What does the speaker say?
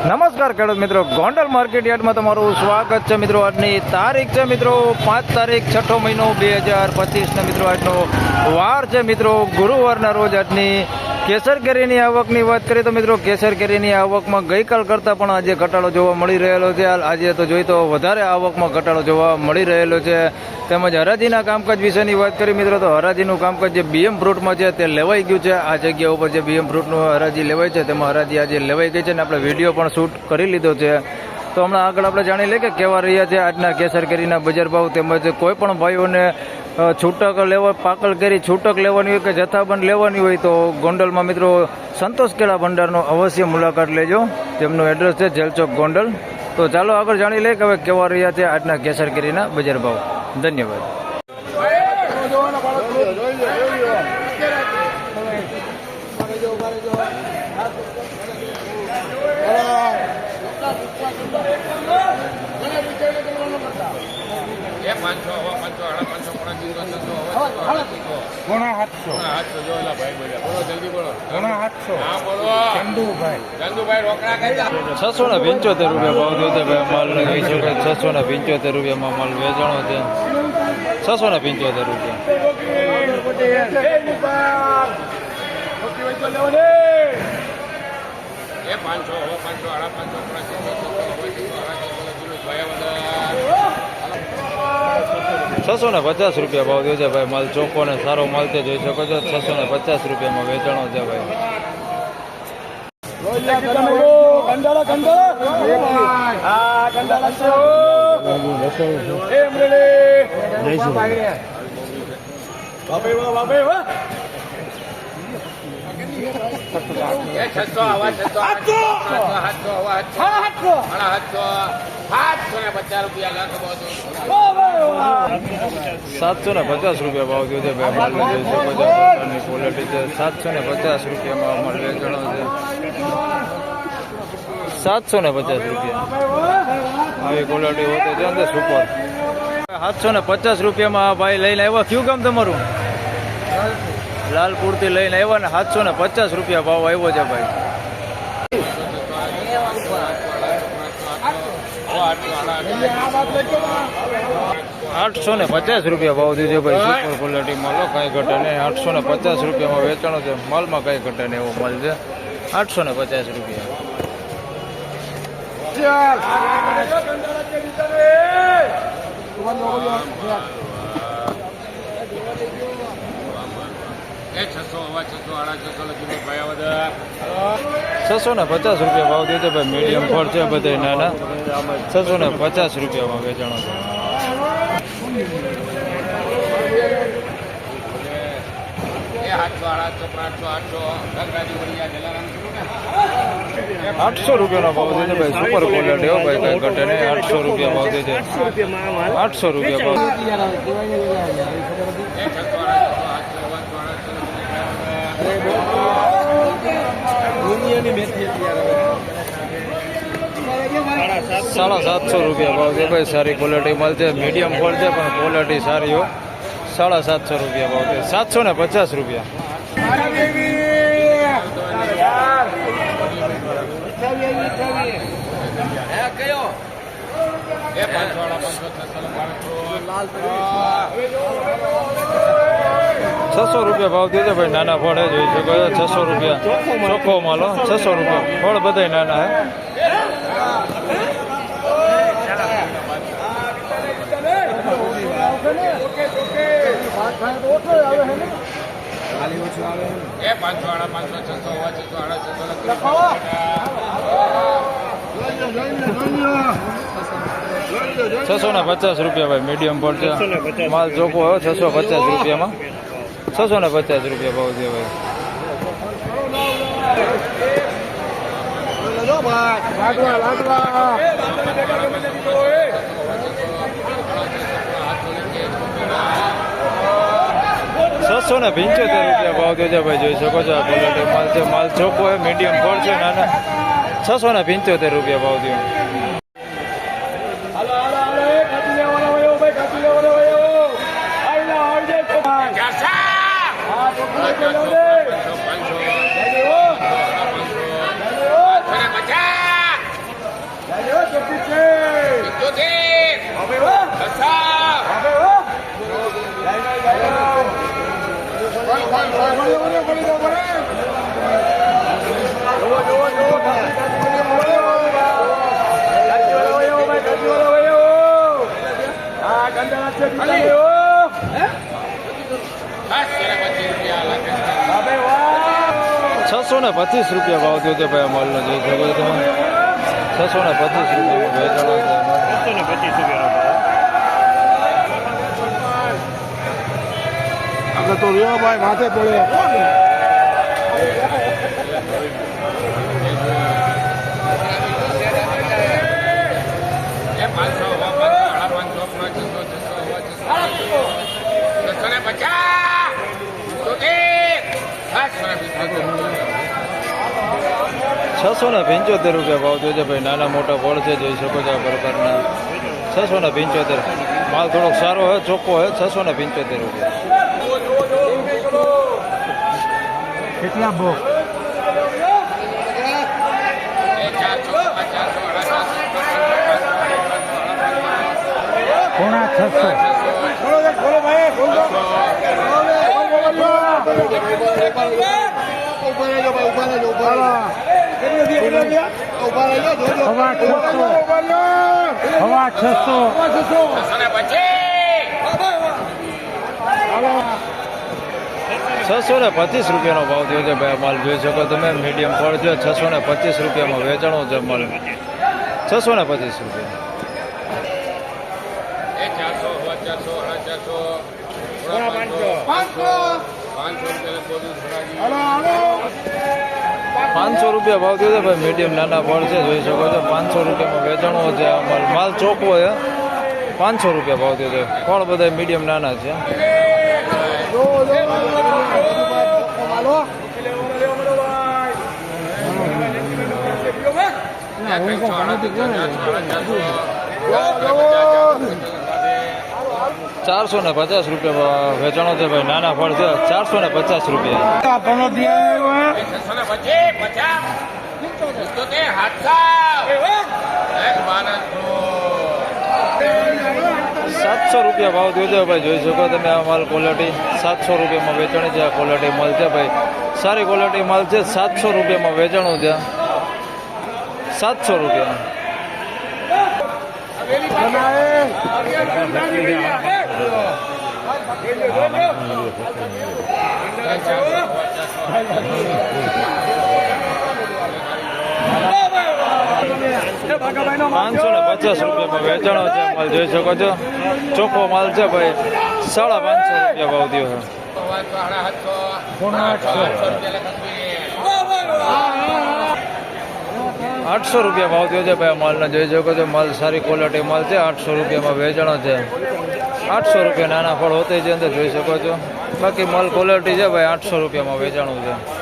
નમસ્કાર ખેડૂત મિત્રો, ગોંડલ માર્કેટ યાર્ડમાં તમારું સ્વાગત છે મિત્રો. આજની તારીખ છે મિત્રો, પાંચ તારીખ છઠ્ઠો મહિનો બે હજાર પચીસના મિત્રો, આજનો વાર છે મિત્રો. ગુરુવારના રોજ આજની કેસર કેરીની આવકની વાત કરીએ તો મિત્રો કેસર કેરીની આવકમાં ગઈકાલ કરતાં પણ આજે ઘટાડો જોવા મળી રહેલો છે. આજે તો જોઈ તો વધારે આવકમાં ઘટાડો જોવા મળી રહેલો છે. તેમજ હરાજીના કામકાજ વિશેની વાત કરીએ મિત્રો તો હરાજીનું કામકાજ જે બીએમ ફ્રૂટમાં છે તે લેવાઈ ગયું છે. આ જગ્યા ઉપર જે બીએમ ફ્રૂટનું હરાજી લેવાય છે તેમાં હરાજી આજે લેવાઈ ગઈ છે અને આપણે વીડિયો પણ શૂટ કરી લીધો છે. તો હમણાં આગળ આપણે જાણી લઈએ કે કેવા રહ્યા છે આજના કેસર કેરીના બજાર ભાવ તેમજ કોઈ પણ ભાઈઓને છૂટક લેવા, પાકલ કરી છૂટક લેવાની હોય કે જથ્થાબંધ લેવાની હોય તો ગોંડલમાં મિત્રો સંતોષ કેળા ભંડારનો અવશ્ય મુલાકાત લેજો. તેમનું એડ્રેસ છે જેલચોક ગોંડલ. તો ચાલો આગળ જાણી લઈએ કે હવે કેવા રહ્યા છે આજના કેસર કેરીના બજાર ભાવ. ધન્યવાદ એ પાંચસો હવા પાંચસો સાડા પાંચસો પોણા ત્રણસો ત્રણસો હવા ત્રણસો ઘણા હાથસો ઘણા હાથસો ચંદુભાઈ છસો ને પંચોતેર રૂપિયા ભાવ જોતે ભાઈ માલ શકે છસો ને પંચોતેર રૂપિયામાં માલ વેચાણો છે છસો ને પંચોતેર રૂપિયા એ પાંચસો પાંચસો સાડા પાંચસો પોણા ત્રણસો ત્રણસો હવા ત્રણસો સાડા ત્રણસો કિલો ભાઈ બધા છસો ને પચાસ રૂપિયા ભાવ થયો ભાઈ, માલ ચોખ્ખો ને સારો માલ તે જોઈ શકો છો. છસો ને પચાસ રૂપિયામાં વેચાણો છે ભાઈ. એ સાતસો ને પચાસ રૂપિયા બધું સાતસો પચાસ ભાવ થયો છે ભાઈ માલ છે પ્રકારની ક્વોલિટી છે સાતસો ને પચાસ રૂપિયામાં માલ વેચાણો છે સાતસો ને પચાસ રૂપિયા આવી ક્વોલિટી હોતી છે અંદર સુપર સાતસો ને પચાસ રૂપિયામાં ભાઈ લઈને આવ્યા. કયું કામ તમારું? લાલપુરથી લઈને આવ્યા ને સાતસો ને પચાસ રૂપિયા ભાવ આવ્યો છે ભાઈ. આઠસો ને પચાસ રૂપિયા ભાવ દીધો ભાઈ સુપર ક્વોલિટી માલો કાંઈ ઘટે નહીં. આઠસો ને પચાસ રૂપિયામાં વેચાણો છે. માલમાં કાંઈ ઘટે નહીં એવો માલ છે. આઠસો ને પચાસ રૂપિયા. છસો ને પચાસ રૂપિયા ભાવ દેજો ભાઈ મીડિયમ ફળ છે બધા નાના. છસો ને પચાસ રૂપિયામાં વેચાણો છે. આઠસો રૂપિયાનો ભાવ દેજો ભાઈ સુપર ક્વોલિટી હો ભાઈ કઈ ઘટે નહીં. આઠસો રૂપિયા ભાવ દેજો આઠસો રૂપિયા ભાવ એ છસો આઠસો આઠસો આઠસો આઠસો સાડા સાતસો રૂપિયા ભાવ છે ભાઈ સારી ક્વોલિટી મળશે મીડિયમ ફળ છે પણ ક્વોલિટી સારી હો. સાડા સાતસો રૂપિયા ભાવ છે. સાતસો ને પચાસ રૂપિયા. એ પાંચસો વાળા પાંચસો છસો રૂપિયા ભાવ દીધો ભાઈ, નાના ફળ જોઈ શકો છસો રૂપિયા. ચોખ્ખો માલો છસો રૂપિયા. ફળ બધાય નાના હે. છસો ને પચાસ રૂપિયા ભાઈ મીડિયમ ફળ માલ ચોખ્ખો હોય, છસો પચાસ રૂપિયામાં. છસો ને પચાસ રૂપિયા ભાવ ભાઈ છસો ને પંચોતેર રૂપિયા ભાવ છે ભાઈ જોઈ શકો છો આ ક્વોલિટી માલ છે માલ ચોખ્ખો મીડિયમ ફળ છે નાના છસો ને પંચોતેર રૂપિયા ભાવ Gracias. છસો ને પચીસ રૂપિયા ભાવ થયો હતો ભાઈ માલનો જોઈ શકો તમે છસો ને પચીસ રૂપિયા વેચાણો છસો ને પચીસ રૂપિયાનો તો રહ્યો ભાઈ માથે પડ્યો. છસો ને પંચોતેર રૂપિયા ભાવ છે ભાઈ. નાના મોટા ફળ છે જોઈ શકો છો આ પ્રકારના. છસો ને પંચોતેર. માલ થોડોક સારો હોય ચોખ્ખો હોય છસો ને પંચોતેર રૂપિયા. કેટલા બો પોણા છસો? છસો સવા છસો છસો ને પચીસ રૂપિયાનો ભાવ થયો છે. ભાઈ માલ જોઈ શકો તમે મીડિયમ ફળ છે. છસો ને પચીસ રૂપિયામાં વેચાણો છે માલ છસો ને પચીસ રૂપિયા પાંચસો. રૂપિયા પાંચસો રૂપિયા ભાવ થયો છે ભાઈ મીડિયમ નાના ફળ છે જોઈ શકો છો પાંચસો રૂપિયામાં વેચાણો છે અમારે માલ ચોખ્ખો છે પાંચસો રૂપિયા ભાવ થયો છે ફળ બધા મીડિયમ નાના છે ચારસો ને પચાસ રૂપિયા વેચાણો છે ભાઈ, નાના ફળ છે. ચારસો ને પચાસ રૂપિયા. સાતસો રૂપિયા ભાવ થયો ભાઈ, જોઈ શકો તમે આ માલ ક્વોલિટી સાતસો રૂપિયામાં વેચાણી છે, આ ક્વોલિટી માલ છે ભાઈ. સારી ક્વોલિટી માલ છે, સાતસો રૂપિયામાં વેચાણું છે. સાતસો રૂપિયા. પાંચસો ને પચાસ રૂપિયામાં વેચાણો છે માલ જોઈ શકો છો ચોખ્ખો માલ છે ભાઈ સાડા પાંચસો રૂપિયા ભાવ થયો છે સાડા સાતસો પોણા આઠસો રૂપિયા ભાવ થયો છે ભાઈ માલને. જોઈ શકો છો, માલ સારી ક્વોલિટી માલ છે, આઠસો રૂપિયામાં વેચાણો છે. આઠસો રૂપિયા નાના ફળ હોતે છે અંદર, જોઈ શકો છો. બાકી માલ ક્વોલિટી છે ભાઈ, આઠસો રૂપિયામાં વેચાણું છે.